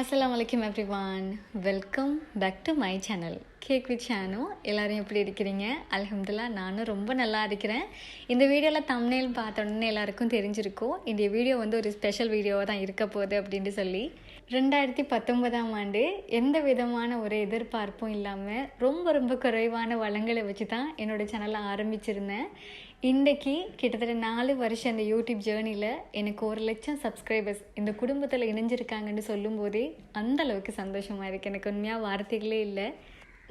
அஸ்லாம் வலைக்கம் everyone welcome back to my channel cake with சேனோ எல்லோரும் எப்படி இருக்கிறீங்க? அலமதுல்லா நானும் ரொம்ப நல்லா இருக்கிறேன். இந்த வீடியோவில் தம்னேல் பார்த்த உடனே எல்லாருக்கும் தெரிஞ்சிருக்கும். இந்த வீடியோ வந்து ஒரு ஸ்பெஷல் வீடியோவாக தான் இருக்க போகுது அப்படின்ட்டு சொல்லி. ரெண்டாயிரத்தி பத்தொன்பதாம் ஆண்டு எந்த விதமான ஒரு எதிர்பார்ப்பும் இல்லாமல் ரொம்ப ரொம்ப குறைவான வளங்களை வச்சு தான் என்னோட சேனலை ஆரம்பிச்சிருந்தேன். இன்றைக்கி கிட்டத்தட்ட நாலு வருஷம் அந்த யூடியூப் ஜேர்னியில் எனக்கு ஒரு லட்சம் சப்ஸ்கிரைபர்ஸ் இந்த குடும்பத்தில் இணைஞ்சிருக்காங்கன்னு சொல்லும்போதே அந்தளவுக்கு சந்தோஷமாக இருக்குது எனக்கு உண்மையாக வார்த்தைகளே இல்லை.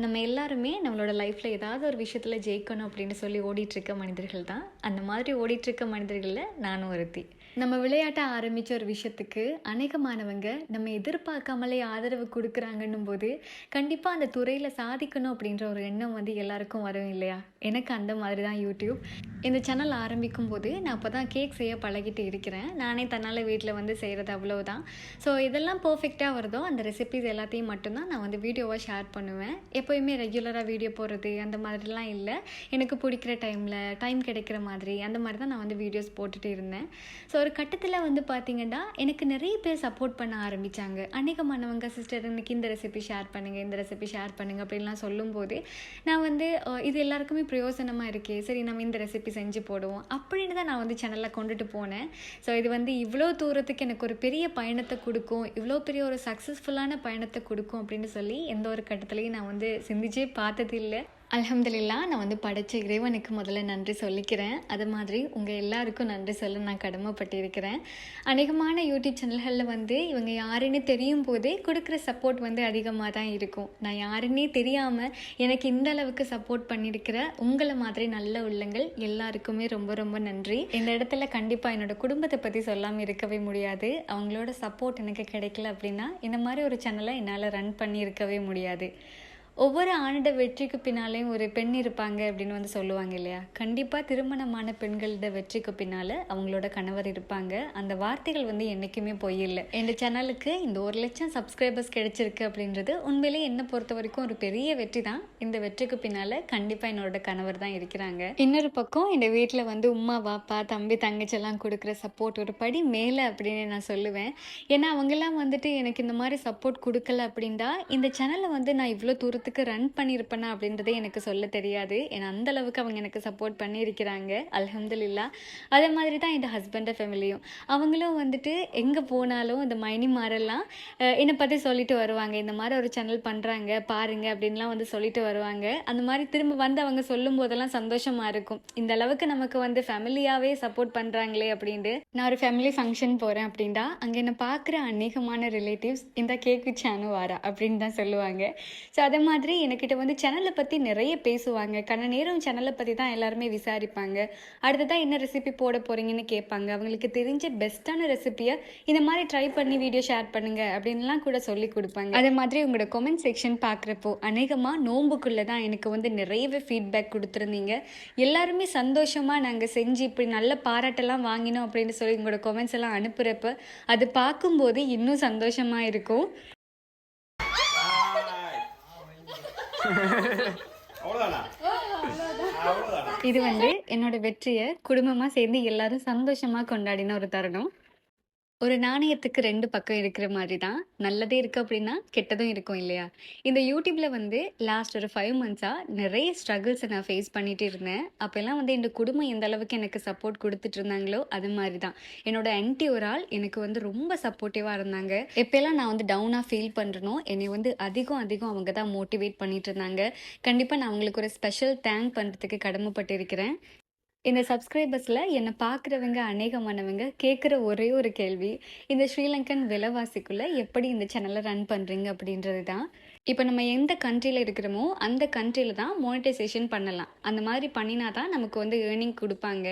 நம்ம எல்லாருமே நம்மளோட லைஃப்பில் ஏதாவது ஒரு விஷயத்தில் ஜெயிக்கணும் அப்படின்னு சொல்லி ஓடிட்டுருக்க மனிதர்கள் தான். அந்த மாதிரி ஓடிட்டுருக்க மனிதர்களில் நானும் ஒருத்தி. நம்ம விளையாட்ட ஆரம்பித்த ஒரு விஷயத்துக்கு அநேகமானவங்க நம்ம எதிர்பார்க்காமலே ஆதரவு கொடுக்குறாங்கன்னும் போது கண்டிப்பாக அந்த துறையில் சாதிக்கணும் அப்படின்ற ஒரு எண்ணம் வந்து எல்லாருக்கும் வரும் இல்லையா? எனக்கு அந்த மாதிரி தான் யூடியூப். இந்த சேனல் ஆரம்பிக்கும் போது நான் அப்போ தான் கேக் செய்ய பழகிட்டு இருக்கிறேன். நானே தன்னால் வீட்டில் வந்து செய்கிறது அவ்வளோதான் ஸோ இதெல்லாம் பர்ஃபெக்டாக வருதோ அந்த ரெசிபிஸ் எல்லாத்தையும் மட்டும்தான் நான் வந்து வீடியோவாக ஷேர் பண்ணுவேன். எப்போயுமே ரெகுலராக வீடியோ போடுறது அந்த மாதிரிலாம் இல்லை. எனக்கு பிடிக்கிற டைமில் டைம் கிடைக்கிற மாதிரி அந்த மாதிரி தான் நான் வந்து வீடியோஸ் போட்டுகிட்டு இருந்தேன். ஸோ ஒரு கட்டத்தில் வந்து பார்த்திங்கன்னா எனக்கு நிறைய பேர் சப்போர்ட் பண்ண ஆரம்பித்தாங்க அநேகமானவங்க சிஸ்டர் இன்னைக்கு இந்த ரெசிபி ஷேர் பண்ணுங்கள் இந்த ரெசிபி ஷேர் பண்ணுங்கள் அப்படின்லாம் சொல்லும்போது நான் வந்து இது எல்லாருக்குமே பிரயோசனமாக இருக்கே. சரி நம்ம இந்த ரெசிபி செஞ்சு போடுவோம். அப்படின்னு தான் நான் வந்து சேனலில் கொண்டுட்டு போனேன். ஸோ இது வந்து இவ்வளோ தூரத்துக்கு எனக்கு ஒரு பெரிய பயணத்தை கொடுக்கும் இவ்வளோ பெரிய ஒரு சக்ஸஸ்ஃபுல்லான பயணத்தை கொடுக்கும் அப்படின்னு சொல்லி எந்த ஒரு கட்டத்துலையும் நான் வந்து சிந்திச்சே பார்த்தது அலமதுல்லா நான் வந்து படைத்த இறைவனுக்கு முதல்ல நன்றி சொல்லிக்கிறேன். அது மாதிரி உங்கள் எல்லாருக்கும் நன்றி சொல்ல நான் கடமைப்பட்டிருக்கிறேன். அநேகமான யூடியூப் சேனல்களில் வந்து இவங்க யாருன்னு தெரியும் போதே கொடுக்குற சப்போர்ட் வந்து அதிகமாக தான் இருக்கும். நான் யாருன்னே தெரியாமல் எனக்கு இந்த அளவுக்கு சப்போர்ட் பண்ணியிருக்கிற உங்களை மாதிரி நல்ல உள்ளங்கள் எல்லாருக்குமே ரொம்ப ரொம்ப நன்றி. இந்த இடத்துல கண்டிப்பாக என்னோட குடும்பத்தை பற்றி சொல்லாமல் இருக்கவே முடியாது. அவங்களோட சப்போர்ட் எனக்கு கிடைக்கல அப்படின்னா இந்த மாதிரி ஒரு சேனலை என்னால் ரன் பண்ணி இருக்கவே முடியாது. ஒவ்வொரு ஆணிட வெற்றிக்கு பின்னாலேயும் ஒரு பெண் இருப்பாங்க அப்படின்னு வந்து சொல்லுவாங்க இல்லையா? கண்டிப்பாக திருமணமான பெண்களோட வெற்றிக்கு பின்னால் அவங்களோட கணவர் இருப்பாங்க. அந்த வார்த்தைகள் வந்து என்றைக்குமே பொய் இல்லை என் சேனலுக்கு இந்த ஒரு லட்சம் சப்ஸ்கிரைபர்ஸ் கிடைச்சிருக்கு அப்படின்றது உண்மையிலேயே என்னை பொறுத்த வரைக்கும் ஒரு பெரிய வெற்றி தான். இந்த வெற்றிக்கு பின்னால் கண்டிப்பாக என்னோட கணவர் தான் இருக்கிறாங்க. இன்னொரு பக்கம் எங்கள் வீட்டில் வந்து உமா வாப்பா தம்பி தங்கச்செல்லாம் கொடுக்குற சப்போர்ட் ஒரு படி மேலே அப்படின்னு நான் சொல்லுவேன். ஏன்னா அவங்கெல்லாம் வந்துட்டு எனக்கு இந்த மாதிரி சப்போர்ட் கொடுக்கல அப்படின்னா இந்த சேனலை வந்து நான் இவ்வளோ தூரத்துக்கு ரன் பண்ணியிருப்பேனா அப்படின்றதே எனக்கு சொல்ல தெரியாது. ஏன்னா அந்த அளவுக்கு அவங்க எனக்கு சப்போர்ட் பண்ணியிருக்கிறாங்க. அலமதுல்லா அதே மாதிரி தான் என் ஹஸ்பண்ட் ஃபேமிலியும் அவங்களும் வந்துட்டு எங்கே போனாலும் இந்த மைனி மாரெல்லாம் என்னை பற்றி சொல்லிட்டு வருவாங்க. இந்த மாதிரி ஒரு சேனல் பண்ணுறாங்க பாருங்க அப்படின்லாம் வந்து சொல்லிட்டு வருவாங்க. அந்த மாதிரி திரும்ப வந்து அவங்க சொல்லும் போதெல்லாம் சந்தோஷமா இருக்கும். இந்த அளவுக்கு நமக்கு வந்து ஃபேமிலியாகவே சப்போர்ட் பண்ணுறாங்களே அப்படின்ட்டு. நான் ஒரு ஃபேமிலி ஃபங்க்ஷன் போகிறேன் அப்படின்னா அங்கே என்னை பார்க்குற அநேகமான ரிலேட்டிவ்ஸ் இந்த கேக்கு சேனு வாரா அப்படின்னு தான் சொல்லுவாங்க. ஸோ அதே மாதிரி என்கிட்ட வந்து சேனலை பற்றி நிறைய பேசுவாங்க. கண்ண நேரம் சேனலை பற்றி தான் எல்லாருமே விசாரிப்பாங்க. அடுத்ததான் என்ன ரெசிபி போட போகிறீங்கன்னு கேட்பாங்க. அவங்களுக்கு தெரிஞ்ச பெஸ்ட்டான ரெசிபியை இந்த மாதிரி ட்ரை பண்ணி வீடியோ ஷேர் பண்ணுங்க அப்படின்லாம் கூட சொல்லி கொடுப்பாங்க. அதே மாதிரி உங்களோட கொமெண்ட் செக்ஷன் பார்க்குறப்போ அநேகமாக நோம்புக்குள்ளே தான் எனக்கு வந்து நிறையவே ஃபீட்பேக் கொடுத்துருந்தீங்க. எல்லாருமே சந்தோஷமாக நாங்கள் செஞ்சு இப்படி நல்ல பாராட்டெல்லாம் வாங்கினோம் அப்படின்னு சொல்லி உங்களோட கொமெண்ட்ஸ் எல்லாம் அனுப்புகிறப்ப அது பார்க்கும்போது இன்னும் சந்தோஷமாக இருக்கும் அவ்வளோதானா அவ்வளோதானா இது வந்து என்னோட வெற்றியை குடும்பமாக சேர்ந்து எல்லாரும் சந்தோஷமாக கொண்டாடின ஒரு தருணம். ஒரு நாணயத்துக்கு ரெண்டு பக்கம் இருக்கிற மாதிரி தான். நல்லதே இருக்குது அப்படின்னா கெட்டதும் இருக்கும் இல்லையா? இந்த யூடியூப்பில் வந்து லாஸ்ட் ஒரு ஃபைவ் மந்த்ஸாக நிறைய ஸ்ட்ரகிள்ஸை நான் ஃபேஸ் பண்ணிட்டு இருந்தேன். அப்போல்லாம் வந்து என் குடும்பம் எந்த அளவுக்கு எனக்கு சப்போர்ட் கொடுத்துட்டு இருந்தாங்களோ அது மாதிரி தான். என்னோட ஆன்டி ஒரு ஆள் எனக்கு வந்து ரொம்ப சப்போர்ட்டிவாக இருந்தாங்க. எப்போல்லாம் நான் வந்து டவுனாக ஃபீல் பண்ணுறனோ என்னை வந்து அதிகம் அதிகம் அவங்க தான் மோட்டிவேட் பண்ணிட்டு இருந்தாங்க. கண்டிப்பாக நான் அவங்களுக்கு ஒரு ஸ்பெஷல் தேங்க் பண்ணுறதுக்கு கடமைப்பட்டிருக்கிறேன். இந்த சப்ஸ்கிரைபர்ஸில் என்னை பார்க்குறவங்க அநேகமானவங்க கேட்குற ஒரே ஒரு கேள்வி இந்த ஸ்ரீலங்கன் விலைவாசிக்குள்ளே எப்படி இந்த சேனலை ரன் பண்ணுறீங்க அப்படின்றது தான் இப்போ நம்ம எந்த கண்ட்ரியில் இருக்கிறோமோ அந்த கண்ட்ரியில் தான் மோனிட்டைசேஷன் பண்ணலாம். அந்த மாதிரி பண்ணினா தான் நமக்கு வந்து ஏர்னிங் கொடுப்பாங்க.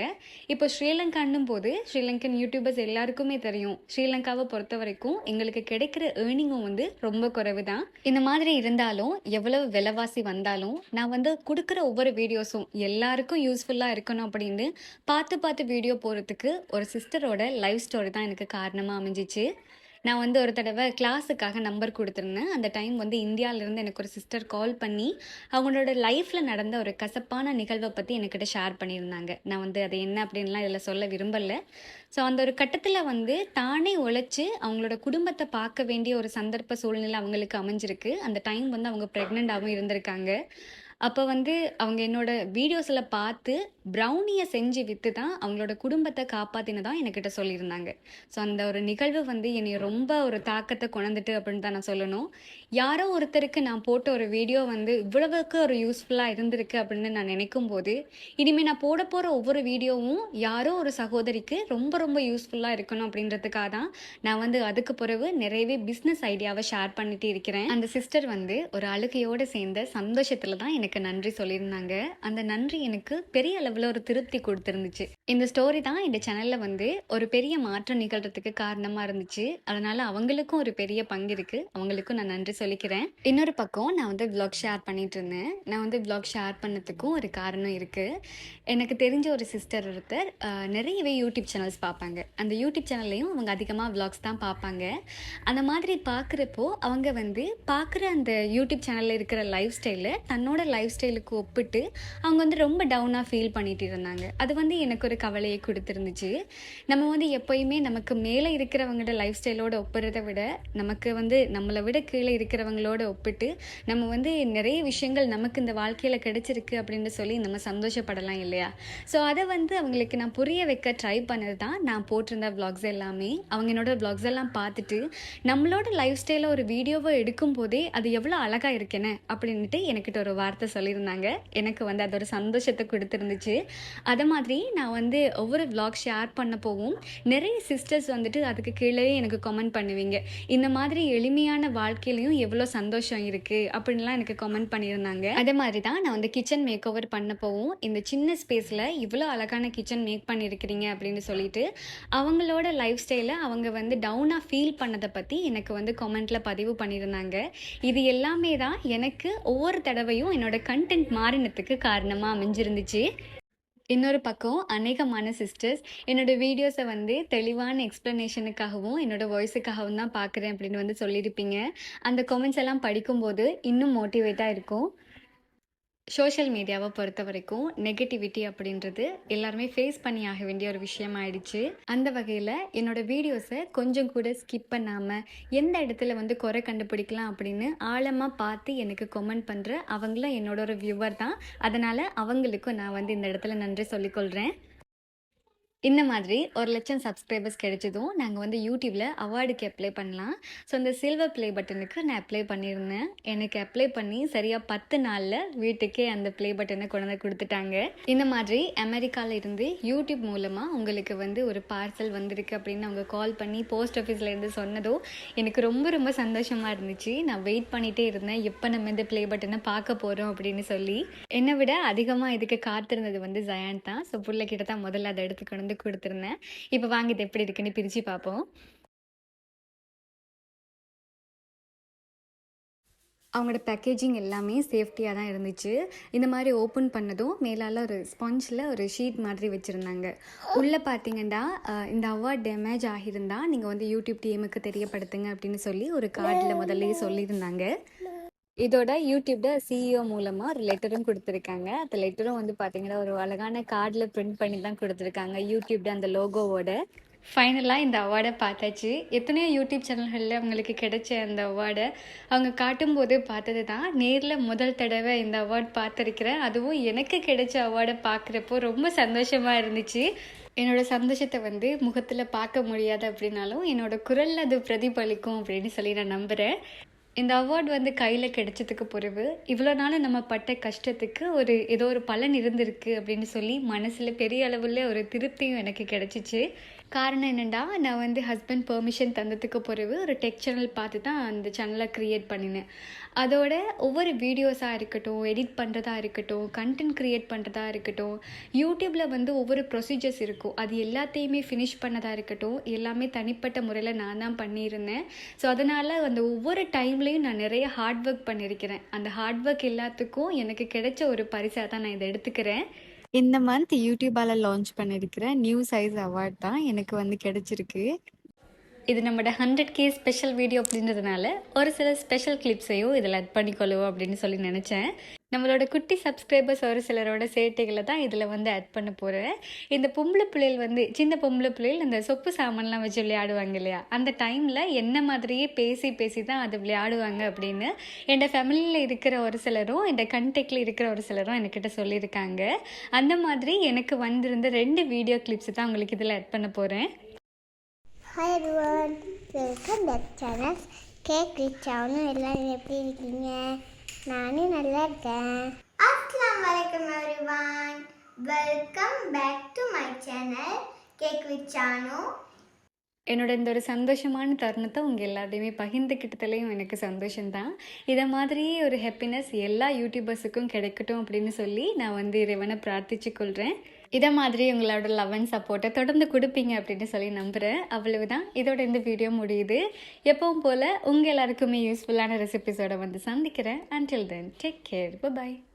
இப்போ ஸ்ரீலங்கான்னும் போது ஸ்ரீலங்கன் யூடியூபர்ஸ் எல்லாருக்குமே தெரியும். ஸ்ரீலங்காவை பொறுத்த வரைக்கும் எங்களுக்கு கிடைக்கிற ஏர்னிங்கும் வந்து ரொம்ப குறைவு தான் இந்த மாதிரி இருந்தாலும் எவ்வளவு விலைவாசி வந்தாலும் நான் வந்து கொடுக்குற ஒவ்வொரு வீடியோஸும் எல்லாருக்கும் யூஸ்ஃபுல்லாக இருக்கணும் அப்படின்னு பார்த்து பார்த்து வீடியோ போகிறதுக்கு ஒரு சிஸ்டரோட லைஃப் ஸ்டோரி தான் எனக்கு காரணமாக அமைஞ்சிச்சு. நான் வந்து ஒரு தடவை கிளாஸுக்காக நம்பர் கொடுத்துருந்தேன். அந்த டைம் வந்து இந்தியாவிலேருந்து எனக்கு ஒரு சிஸ்டர் கால் பண்ணி அவங்களோட லைஃப்பில் நடந்த ஒரு கசப்பான நிகழ்வை பற்றி என்கிட்ட ஷேர் பண்ணியிருந்தாங்க. நான் வந்து அது என்ன அப்படின்லாம் இதில் சொல்ல விரும்பலை. ஸோ அந்த ஒரு கட்டத்தில் வந்து தானே உழைச்சி அவங்களோட குடும்பத்தை பார்க்க வேண்டிய ஒரு சந்தர்ப்ப சூழ்நிலை அவங்களுக்கு அமைஞ்சிருக்கு. அந்த டைம் வந்து அவங்க ப்ரெக்னெண்ட்டாகவும் இருந்திருக்காங்க. அப்போ வந்து அவங்க என்னோட வீடியோஸில் பார்த்து ப்ரௌனியை செஞ்சு விற்று தான் அவங்களோட குடும்பத்தை காப்பாற்றினதான் என்கிட்ட சொல்லியிருந்தாங்க. ஸோ அந்த ஒரு நிகழ்வு வந்து என்னை ரொம்ப ஒரு தாக்கத்தை கொணந்துட்டு அப்படின்னு தான் நான் சொல்லணும். யாரோ ஒருத்தருக்கு நான் போட்ட ஒரு வீடியோ வந்து இவ்வளவுக்கு ஒரு யூஸ்ஃபுல்லாக இருந்திருக்கு அப்படின்னு நான் நினைக்கும் போது இனிமேல் நான் போட போகிற ஒவ்வொரு வீடியோவும் யாரோ ஒரு சகோதரிக்கு ரொம்ப ரொம்ப யூஸ்ஃபுல்லாக இருக்கணும் அப்படின்றதுக்காக தான் நான் வந்து அதுக்கு பிறகு நிறையவே பிஸ்னஸ் ஐடியாவை ஷேர் பண்ணிட்டு இருக்கிறேன். அந்த சிஸ்டர் வந்து ஒரு அழுகையோடு சேர்ந்த சந்தோஷத்தில் தான் எனக்கு நன்றி சொல்லியிருந்தாங்க. அந்த நன்றி எனக்கு பெரிய அளவு அளவில் ஒரு திருப்தி கொடுத்துருந்துச்சு. இந்த ஸ்டோரி தான் இந்த சேனலில் வந்து ஒரு பெரிய மாற்றம் நிகழ்றதுக்கு காரணமாக இருந்துச்சு. அதனால அவங்களுக்கும் ஒரு பெரிய பங்கு இருக்குது அவங்களுக்கும் நான் நன்றி சொல்லிக்கிறேன். இன்னொரு பக்கம் நான் வந்து vlog ஷேர் பண்ணிட்டு இருந்தேன். நான் வந்து vlog ஷேர் பண்ணதுக்கும் ஒரு காரணம் இருக்குது எனக்கு தெரிஞ்ச ஒரு சிஸ்டர் ஒருத்தர் நிறையவே யூடியூப் சேனல்ஸ் பார்ப்பாங்க. அந்த யூடியூப் சேனல்லையும் அவங்க அதிகமாக vlogs தான் பார்ப்பாங்க. அந்த மாதிரி பார்க்குறப்போ அவங்க வந்து பார்க்குற அந்த யூடியூப் சேனலில் இருக்கிற லைஃப் ஸ்டைலை தன்னோட லைஃப் ஸ்டைலுக்கு ஒப்பிட்டு அவங்க வந்து ரொம்ப டவுனாக ஃபீல் பண்ணிட்டு இருந்தாங்க அது வந்து எனக்கு ஒரு கவலையை கொடுத்துருந்துச்சு. நம்ம வந்து எப்போயுமே நமக்கு மேலே இருக்கிறவங்களோட லைஃப் ஸ்டைலோட ஒப்புறதை விட நமக்கு வந்து நம்மளை விட கீழே இருக்கிறவங்களோட ஒப்பிட்டு நம்ம வந்து நிறைய விஷயங்கள் நமக்கு இந்த வாழ்க்கையில் கிடைச்சிருக்கு அப்படின்னு சொல்லி நம்ம சந்தோஷப்படலாம் இல்லையா? ஸோ அதை வந்து அவங்களுக்கு நான் புரிய வைக்க ட்ரை பண்ணது தான் நான் போட்டிருந்த vlogs எல்லாமே. அவங்க என்னோட vlogs எல்லாம் பார்த்துட்டு நம்மளோட லைஃப் ஸ்டைலில் ஒரு வீடியோவை எடுக்கும் போதே அது எவ்வளோ அழகாக இருக்கேனே அப்படின்ட்டு எனக்கிட்ட ஒரு வார்த்தை சொல்லியிருந்தாங்க. எனக்கு வந்து அது ஒரு சந்தோஷத்தை கொடுத்துருந்துச்சு. அதை மாதிரி நான் வந்து ஒவ்வொரு வ்ளாக் ஷேர் பண்ண போவும் நிறைய சிஸ்டர்ஸ் வந்துட்டு அதுக்கு கீழே எனக்கு கமெண்ட் பண்ணுவீங்க. இந்த மாதிரி எளிமையான வாழ்க்கையிலையும் எவ்வளோ சந்தோஷம் இருக்குது அப்படின்லாம் எனக்கு கமெண்ட் பண்ணியிருந்தாங்க. அதே மாதிரி தான் நான் வந்து கிச்சன் மேக் ஓவர் பண்ண போவும் இந்த சின்ன ஸ்பேஸில் இவ்வளோ அழகான கிச்சன் மேக் பண்ணியிருக்கிறீங்க அப்படின்னு சொல்லிட்டு அவங்களோட லைஃப் ஸ்டைலை அவங்க வந்து டவுனாக ஃபீல் பண்ணதை பற்றி எனக்கு வந்து கமெண்ட்டில் பதிவு பண்ணியிருந்தாங்க. இது எல்லாமே தான் எனக்கு ஒவ்வொரு தடவையும் என்னோட கண்டென்ட் மாறினத்துக்கு காரணமாக அமைஞ்சிருந்துச்சு. இன்னொரு பக்கம் அநேகமான சிஸ்டர்ஸ் என்னோட வீடியோஸை வந்து தெளிவான எக்ஸ்ப்ளனேஷனுக்காகவும் என்னோட வாய்ஸுக்காகவும் தான் பார்க்குறேன் அப்படின்னு வந்து சொல்லியிருப்பீங்க. அந்த கமெண்ட்ஸ் எல்லாம் படிக்கும்போது இன்னும் மோட்டிவேட்டாக இருக்கும். சோஷியல் மீடியாவை பொறுத்த வரைக்கும் நெகட்டிவிட்டி அப்படின்றது எல்லாருமே ஃபேஸ் பண்ணி ஆக வேண்டிய ஒரு விஷயம் ஆயிடுச்சு அந்த வகையில் என்னோட வீடியோஸை கொஞ்சம் கூட ஸ்கிப் பண்ணாமல் எந்த இடத்துல வந்து குறை கண்டுபிடிக்கலாம் அப்படின்னு ஆழமாக பார்த்து எனக்கு கமெண்ட் பண்ணுற அவங்களும் என்னோட ஒரு வியூவர் தான். அதனால் அவங்களுக்கும் நான் வந்து இந்த இடத்துல நன்றி சொல்லிக்கொள்கிறேன் இந்த மாதிரி ஒரு லட்சம் சப்ஸ்கிரைபர்ஸ் கிடைச்சதும் நாங்கள் வந்து யூடியூப்பில் அவார்டுக்கு அப்ளை பண்ணலாம். ஸோ அந்த சில்வர் ப்ளே பட்டனுக்கு நான் அப்ளை பண்ணியிருந்தேன். எனக்கு அப்ளை பண்ணி சரியாக பத்து நாளில் வீட்டுக்கே அந்த ப்ளே பட்டனை கொண்டு வந்து கொடுத்துட்டாங்க. இந்த மாதிரி அமெரிக்காவில் இருந்து யூடியூப் மூலமாக உங்களுக்கு வந்து ஒரு பார்சல் வந்திருக்கு அப்படின்னு அவங்க கால் பண்ணி போஸ்ட் ஆஃபீஸில் இருந்து சொன்னதும் எனக்கு ரொம்ப ரொம்ப சந்தோஷமாக இருந்துச்சு. நான் வெயிட் பண்ணிகிட்டே இருந்தேன். எப்போ நம்ம இந்த ப்ளே பட்டனை பார்க்க போகிறோம் அப்படின்னு சொல்லி. என்னை விட அதிகமாக இதுக்கு காத்திருந்தது வந்து ஜயான் தான். ஸோ பிள்ளைக்கிட்ட தான் முதல்ல அதை எடுத்துக்கணும் வந்து கொடுத்துருந்தேன். இப்போ வாங்கி இது எப்படி இருக்குன்னு பிரித்து பார்ப்போம் அவங்களோட பேக்கேஜிங் எல்லாமே சேஃப்டியாக தான் இருந்துச்சு. இந்த மாதிரி ஓப்பன் பண்ணதும் மேலால் ஒரு ஸ்பாஞ்சில் ஒரு ஷீட் மாதிரி வச்சுருந்தாங்க. உள்ளே பார்த்தீங்கன்னா இந்த அவார்ட் டேமேஜ் ஆகியிருந்தா நீங்கள் வந்து யூடியூப் டீமுக்கு தெரியப்படுத்துங்க அப்படின்னு சொல்லி ஒரு கார்டில் முதல்லயே சொல்லியிருந்தாங்க. இதோட யூடியூப்ல சிஇஓ மூலமாக ஒரு லெட்டரும் கொடுத்துருக்காங்க. அந்த லெட்டரும் வந்து பாத்தீங்கன்னா ஒரு அழகான கார்டில் பிரிண்ட் பண்ணி தான் கொடுத்துருக்காங்க. யூடியூப்ல அந்த லோகோவோட ஃபைனலாக இந்த அவார்டை பார்த்தாச்சு. எத்தனையோ யூடியூப் சேனல்களில் அவங்களுக்கு கிடைச்ச அந்த அவார்டை அவங்க காட்டும்போது பார்த்தது தான் நேரில் முதல் தடவை இந்த அவார்ட் பார்த்துருக்கிறேன் அதுவும் எனக்கு கிடைச்ச அவார்டை பார்க்குறப்போ ரொம்ப சந்தோஷமாக இருந்துச்சு. என்னோட சந்தோஷத்தை வந்து முகத்தில் பார்க்க முடியாது அப்படின்னாலும் என்னோட குரலில் அது பிரதிபலிக்கும் அப்படின்னு சொல்லி நான் நம்புகிறேன் இந்த அவார்ட் வந்து கையில் கிடைச்சதுக்கு பிறகு இவ்வளோ நாள் நம்ம பட்ட கஷ்டத்துக்கு ஒரு ஏதோ ஒரு பலன் இருந்திருக்கு அப்படின்னு சொல்லி மனசில் பெரிய அளவில் ஒரு திருப்தியும் எனக்கு கிடச்சிச்சு. காரணம் என்னென்னா நான் வந்து ஹஸ்பண்ட் பெர்மிஷன் தந்ததுக்கு பிறகு ஒரு டெக் சேனல் பார்த்து தான் அந்த சேனலை க்ரியேட் பண்ணினேன். அதோட ஒவ்வொரு வீடியோஸாக இருக்கட்டும் எடிட் பண்ணுறதா இருக்கட்டும் கண்டென்ட் க்ரியேட் பண்ணுறதா இருக்கட்டும் யூடியூப்பில் வந்து ஒவ்வொரு ப்ரொசீஜர்ஸ் இருக்கும். அது எல்லாத்தையுமே ஃபினிஷ் பண்ணதாக இருக்கட்டும். எல்லாமே தனிப்பட்ட முறையில் நான் தான் பண்ணியிருந்தேன். ஸோ அதனால் அந்த ஒவ்வொரு டைம்லேயும் நான் நிறைய ஹார்ட் ஒர்க் பண்ணியிருக்கிறேன் அந்த ஹார்ட் ஒர்க் எல்லாத்துக்கும் எனக்கு கிடைச்ச ஒரு பரிசாக தான் நான் இதை எடுத்துக்கிறேன். இந்த மந்த் யூடியூபால் லான்ச் பண்ணியிருக்கிற நியூ சைஸ் அவார்ட் தான் எனக்கு வந்து கிடைச்சிருக்கு. இது நம்மளோட ஹண்ட்ரட் கே ஸ்பெஷல் வீடியோ அப்படின்றதுனால ஒரு சில ஸ்பெஷல் கிளிப்ஸையும் இதில் அட் பண்ணிக்கொள்ளுவோம் அப்படின்னு சொல்லி நினச்சேன். நம்மளோட குட்டி சப்ஸ்கிரைபர்ஸ் ஒரு சிலரோட சேட்டைகளை தான் இதில் வந்து ஆட் பண்ண போகிறேன் இந்த பொம்பளை பிள்ளைகள் வந்து சின்ன பொம்பளை பிள்ளைகள் இந்த சொப்பு சாமான்லாம் வச்சு விளையாடுவாங்க இல்லையா? அந்த டைமில் என்ன மாதிரியே பேசி பேசி தான் அது விளையாடுவாங்க அப்படின்னு என் ஃபேமிலியில் இருக்கிற ஒரு சிலரும் இந்த கண்டெக்டில் இருக்கிற ஒரு சிலரும் என்கிட்ட சொல்லியிருக்காங்க. அந்த மாதிரி எனக்கு வந்திருந்த ரெண்டு வீடியோ கிளிப்ஸ் தான் உங்களுக்கு இதில் ஆட் பண்ண போகிறேன் hi everyone. Welcome back channel cake rich ஆகணும் எல்லாரும் எப்படி இருக்கீங்க? நானும் நல்லா இருக்கேன். அஸ்லாம் வலைக்கம் everyone welcome back to my channel cake Chanu என்னோட இந்த ஒரு சந்தோஷமான தருணத்தை உங்கள் எல்லாத்தையுமே பகிர்ந்துக்கிட்டதுலேயும் எனக்கு சந்தோஷம்தான். இதை மாதிரியே ஒரு ஹாப்பினஸ் எல்லா யூடியூபர்ஸுக்கும் கிடைக்கட்டும் அப்படின்னு சொல்லி நான் வந்து இறைவனை பிரார்த்திச்சு கொள்கிறேன் இதை மாதிரி உங்களோட லவ் அண்ட் சப்போர்ட்டை தொடர்ந்து கொடுப்பீங்க அப்படின்னு சொல்லி நம்புகிறேன் அவ்வளவுதான். இதோட இந்த வீடியோ முடியுது. எப்பவும் போல் உங்கள் எல்லாருக்குமே யூஸ்ஃபுல்லான ரெசிபிஸோட வந்து சந்திக்கிறேன். Until then take care bye